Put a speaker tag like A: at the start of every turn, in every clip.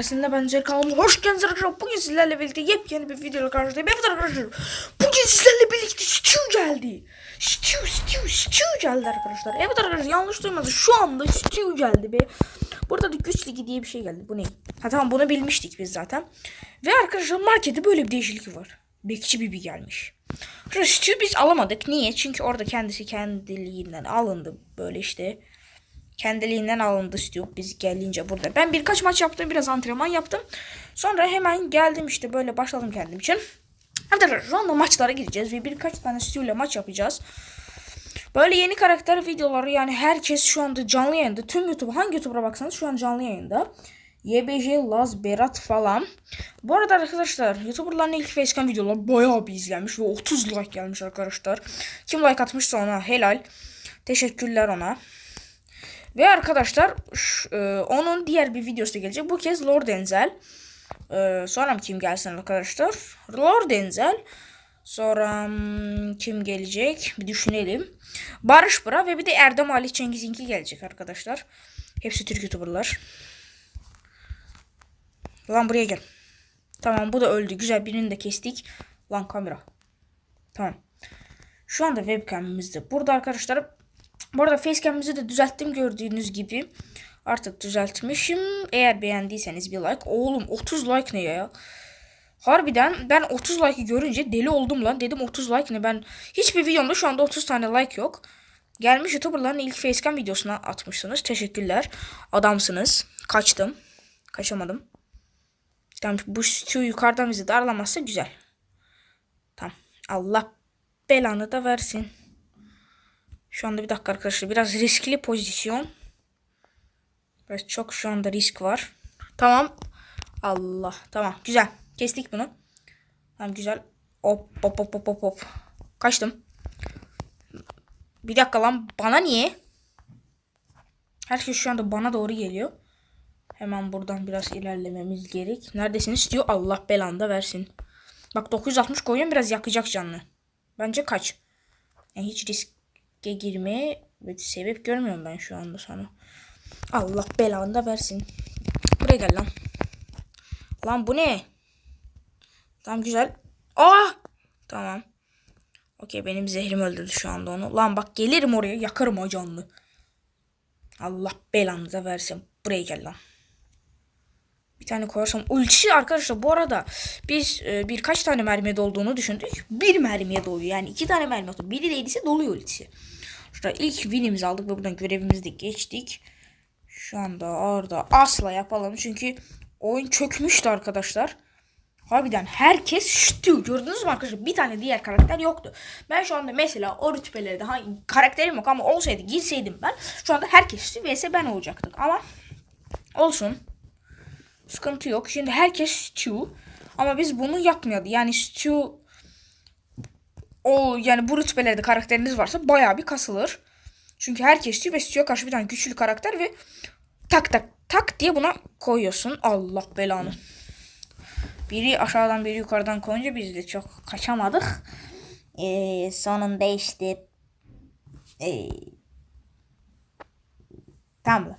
A: arkadaşlar sizinle ben Zer kanalıma hoş geldiniz arkadaşlar. Bugün sizlerle birlikte yepyeni bir videoyla karşınızdayım. Evet arkadaşlar bugün sizlerle birlikte Stew geldi. Stew Stew Stew geldi arkadaşlar. Evet arkadaşlar yanlış duymadınız şu anda Stew geldi be. Burada da güç ligi diye bir şey geldi. Bu ne? Ha tamam bunu bilmiştik biz zaten. Ve arkadaşlar markette böyle bir değişiklik var. Bekçi Bibi gelmiş. Stew biz alamadık. Niye? Çünkü orada kendisi kendiliğinden alındı. Böyle işte kendiliğinden alındı istiyor biz gelince burada. Ben birkaç maç yaptım biraz antrenman yaptım. Sonra hemen geldim işte böyle başladım kendim için. Şu anda maçlara gireceğiz ve birkaç tane stüdyo maç yapacağız. Böyle yeni karakter videoları yani herkes şu anda canlı yayında. Tüm YouTube hangi YouTuber'a baksanız şu an canlı yayında. YBJ, Laz, Berat falan. Bu arada arkadaşlar YouTuber'ların ilk facecam videoları bayağı bir izlenmiş ve 30 like gelmiş arkadaşlar. Kim like atmışsa ona helal. Teşekkürler ona. Ve arkadaşlar ş- e, onun diğer bir videosu da gelecek. Bu kez Lord Denzel. E, sonra kim gelsin arkadaşlar? Lord Denzel. Sonra hmm, kim gelecek? Bir düşünelim. Barış Bıra ve bir de Erdem Ali Cengiz'inki gelecek arkadaşlar. Hepsi Türk YouTuber'lar. Lan buraya gel. Tamam bu da öldü. Güzel birini de kestik. Lan kamera. Tamam. Şu anda webcam'imizde. Burada arkadaşlar bu arada facecam'imizi de düzelttim gördüğünüz gibi. Artık düzeltmişim. Eğer beğendiyseniz bir like. Oğlum 30 like ne ya? Harbiden ben 30 like'ı görünce deli oldum lan. Dedim 30 like ne? Ben hiçbir videomda şu anda 30 tane like yok. Gelmiş YouTuber'ların ilk facecam videosuna atmışsınız. Teşekkürler. Adamsınız. Kaçtım. Kaçamadım. Tamam bu stüdyo yukarıdan bizi darlamazsa güzel. Tamam. Allah belanı da versin. Şu anda bir dakika arkadaşlar. Biraz riskli pozisyon. Biraz çok şu anda risk var. Tamam. Allah. Tamam. Güzel. Kestik bunu. Tamam güzel. Hop hop hop hop hop. Kaçtım. Bir dakika lan. Bana niye? Herkes şu anda bana doğru geliyor. Hemen buradan biraz ilerlememiz gerek. Neredesiniz diyor. Allah belanı da versin. Bak 960 koyuyorum biraz yakacak canlı. Bence kaç. Yani hiç riske girmeye sebep görmüyorum ben şu anda sana. Allah belanı da versin. Buraya gel lan. Lan bu ne? Tamam güzel. Aa! Tamam. Okey benim zehrim öldürdü şu anda onu. Lan bak gelirim oraya yakarım o canlı. Allah belanı da versin. Buraya gel lan. Bir tane koyarsam ulti arkadaşlar bu arada biz e, birkaç tane mermiye dolduğunu düşündük. Bir mermiye doluyor yani iki tane mermi atıyor. Biri değilse doluyor ultisi. Şurada ilk winimizi aldık ve buradan görevimizi de geçtik. Şu anda orada asla yapalım çünkü oyun çökmüştü arkadaşlar. Harbiden herkes şütü gördünüz mü arkadaşlar bir tane diğer karakter yoktu. Ben şu anda mesela o rütbelerde hangi karakterim yok ama olsaydı girseydim ben şu anda herkes şütü vs ben olacaktık ama olsun. Sıkıntı yok. Şimdi herkes stew. Ama biz bunu yapmıyordu. Yani stew o yani bu rütbelerde karakteriniz varsa bayağı bir kasılır. Çünkü herkes stew ve stew'ya karşı bir tane güçlü karakter ve tak tak tak diye buna koyuyorsun. Allah belanı. Biri aşağıdan biri yukarıdan koyunca biz de çok kaçamadık. Ee, sonunda işte ee, tamam.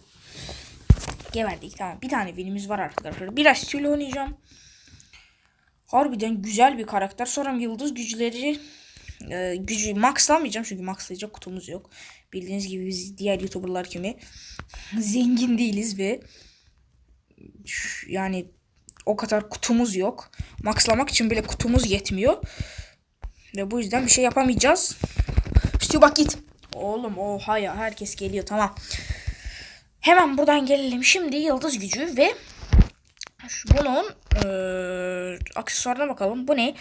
A: Geberdik tamam. Bir tane winimiz var arkadaşlar. Biraz stüyle oynayacağım. Harbiden güzel bir karakter. Sonra yıldız güçleri e, gücü maxlamayacağım çünkü maxlayacak kutumuz yok. Bildiğiniz gibi biz diğer youtuberlar gibi zengin değiliz ve yani o kadar kutumuz yok. Maxlamak için bile kutumuz yetmiyor. Ve bu yüzden bir şey yapamayacağız. Stü bak git. Oğlum oha ya herkes geliyor tamam. Hemen buradan gelelim. Şimdi yıldız gücü ve bunun eee aksesuarına bakalım. Bu ne?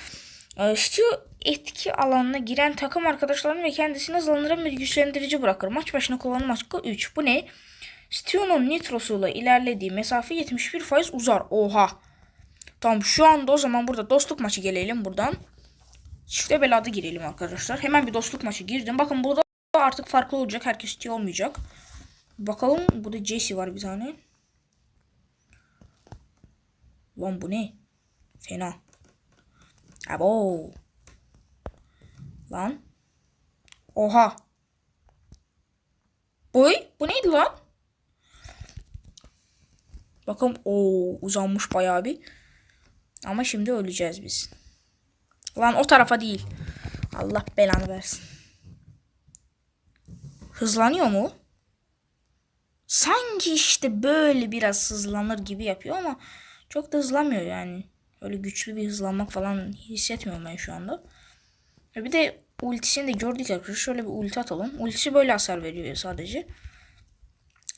A: Steel etki alanına giren takım arkadaşlarını ve kendisini hızlandıran bir güçlendirici bırakır. Maç başına kullanım hakkı 3. Bu ne? Steel'un nitrosuyla ilerlediği mesafe 71 faiz uzar. Oha. Tamam şu anda o zaman burada dostluk maçı gelelim buradan. Çifte belada girelim arkadaşlar. Hemen bir dostluk maçı girdim. Bakın burada artık farklı olacak. Herkes Steel olmayacak. Bakalım burada Jesse var bir tane. Lan bu ne? Fena. Abo. Lan. Oha. Boy bu neydi lan? Bakın o uzanmış bayağı bir. Ama şimdi öleceğiz biz. Lan o tarafa değil. Allah belanı versin. Hızlanıyor mu? Sanki işte böyle biraz hızlanır gibi yapıyor ama çok da hızlanmıyor yani. Öyle güçlü bir hızlanmak falan hissetmiyorum ben şu anda. Ya Bir de ultisini de gördük arkadaşlar. Şöyle bir ulti atalım. Ultisi böyle hasar veriyor sadece.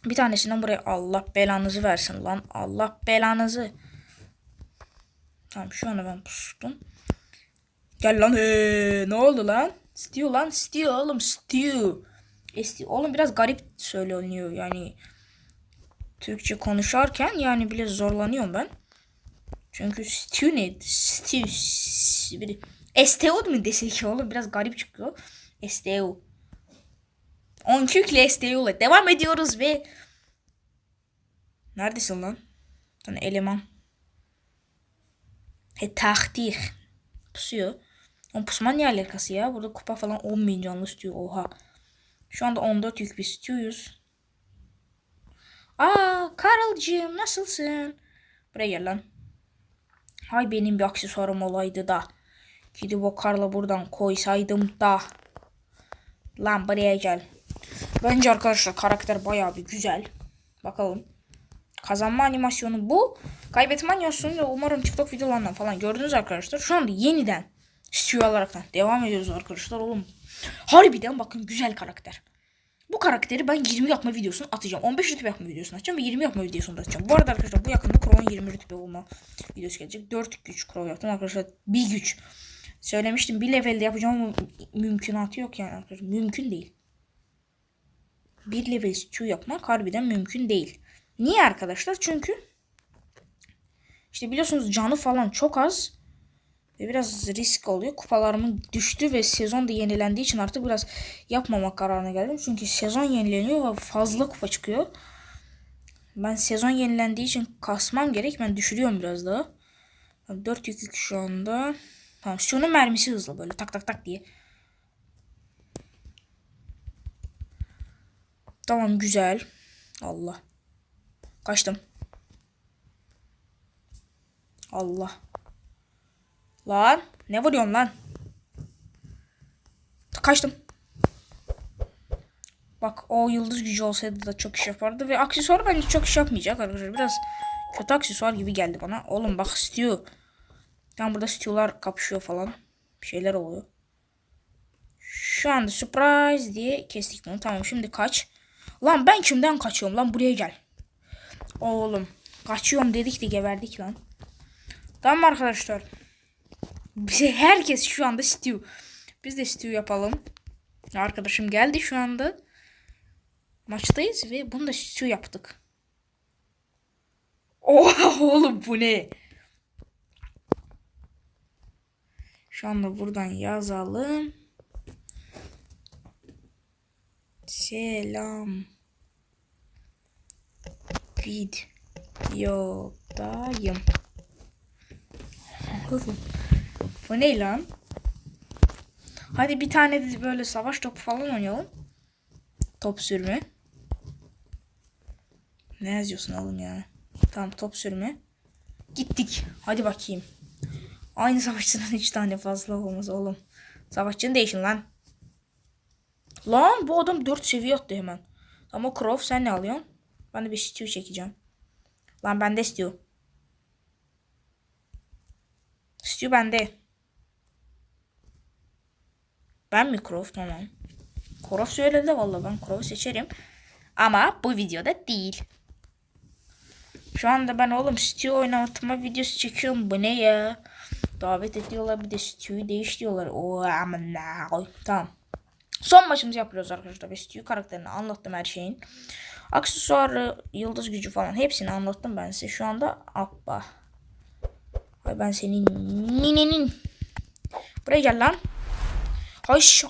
A: Bir tanesinden buraya Allah belanızı versin lan. Allah belanızı. Tamam şu anda ben pustum. Gel lan ee, ne oldu lan? Stew lan Stew oğlum Stew. E, Stew. Oğlum biraz garip söyleniyor yani. Türkçe konuşarken yani bile zorlanıyorum ben. Çünkü Stew ne? Stew. s- biri- Esteo mu desek oğlum biraz garip çıkıyor. Esteo. Onkükle Esteo'la devam ediyoruz ve Neredesin lan? Lan eleman. He takdir. Pusuyor. O pusman ne alakası ya? Burada kupa falan 10 bin canlı istiyor. Oha. Şu anda 14 yük istiyoruz. Aa Karl'cığım nasılsın? Buraya gel lan. Hay benim bir aksesuarım olaydı da. Gidip o Karl'ı buradan koysaydım da. Lan buraya gel. Bence arkadaşlar karakter bayağı bir güzel. Bakalım. Kazanma animasyonu bu. Kaybetme animasyonu da umarım TikTok videolarından falan gördünüz arkadaşlar. Şu anda yeniden stüdyo olaraktan devam ediyoruz arkadaşlar oğlum. Harbiden bakın güzel karakter. Bu karakteri ben 20 yapma videosunu atacağım. 15 rütbe yapma videosunu atacağım ve 20 yapma videosunu da atacağım. Bu arada arkadaşlar bu yakında Crow'un 20 rütbe olma videosu gelecek. 4 güç Crow yaptım arkadaşlar. Bir güç. Söylemiştim bir levelde yapacağım ama mümkünatı yok yani arkadaşlar. Mümkün değil. Bir level stew yapmak harbiden mümkün değil. Niye arkadaşlar? Çünkü işte biliyorsunuz canı falan çok az ve biraz risk oluyor. Kupalarımın düştü ve sezon da yenilendiği için artık biraz yapmamak kararına geldim. Çünkü sezon yenileniyor ve fazla kupa çıkıyor. Ben sezon yenilendiği için kasmam gerek. Ben düşürüyorum biraz daha. 4 yük şu anda. Tamam. Şunun mermisi hızlı böyle tak tak tak diye. Tamam güzel. Allah. Kaçtım. Allah. Lan ne vuruyorsun lan? Kaçtım. Bak o yıldız gücü olsaydı da çok iş yapardı ve aksesuar bence çok iş yapmayacak arkadaşlar. Biraz kötü aksesuar gibi geldi bana. Oğlum bak Stew. Yani burada Stew'lar kapışıyor falan. Bir şeyler oluyor. Şu anda surprise diye kestik bunu. Tamam şimdi kaç. Lan ben kimden kaçıyorum lan buraya gel. Oğlum kaçıyorum dedik de geberdik lan. Tamam arkadaşlar. Bize herkes şu anda stew. Biz de stew yapalım. Arkadaşım geldi şu anda. Maçtayız ve bunu da stew yaptık. Oha oğlum bu ne? Şu anda buradan yazalım. Selam. Videodayım. Bu ne lan? Hadi bir tane de böyle savaş topu falan oynayalım. Top sürme. Ne yazıyorsun oğlum ya? Tamam top sürme. Gittik. Hadi bakayım. Aynı savaşçıdan 3 tane fazla olmaz oğlum. Savaşçını değişin lan. Lan bu adam 4 seviye attı hemen. Ama Crow sen ne alıyorsun? Ben de bir stew çekeceğim. Lan bende stew. Stew bende. Ben mi Crow? Tamam. Crow söyledi valla ben Crow'u seçerim. Ama bu videoda değil. Şu anda ben oğlum Stew oynatma videosu çekiyorum. Bu ne ya? Davet ediyorlar bir de Stew'yu değiştiriyorlar. O aman na. Tamam. Son maçımızı yapıyoruz arkadaşlar. Ve Stew karakterini anlattım her şeyin. Aksesuarı, yıldız gücü falan hepsini anlattım ben size. Şu anda Abba. Ay ben senin ninenin. Buraya gel lan. Şu-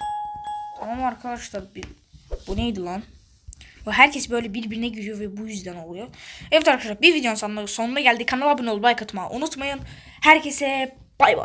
A: Tamam arkadaşlar. Bir... Bu neydi lan? Bu herkes böyle birbirine giriyor ve bu yüzden oluyor. Evet arkadaşlar bir videonun sonuna, sonuna geldik. Kanala abone ol, like unutmayın. Herkese bay bay.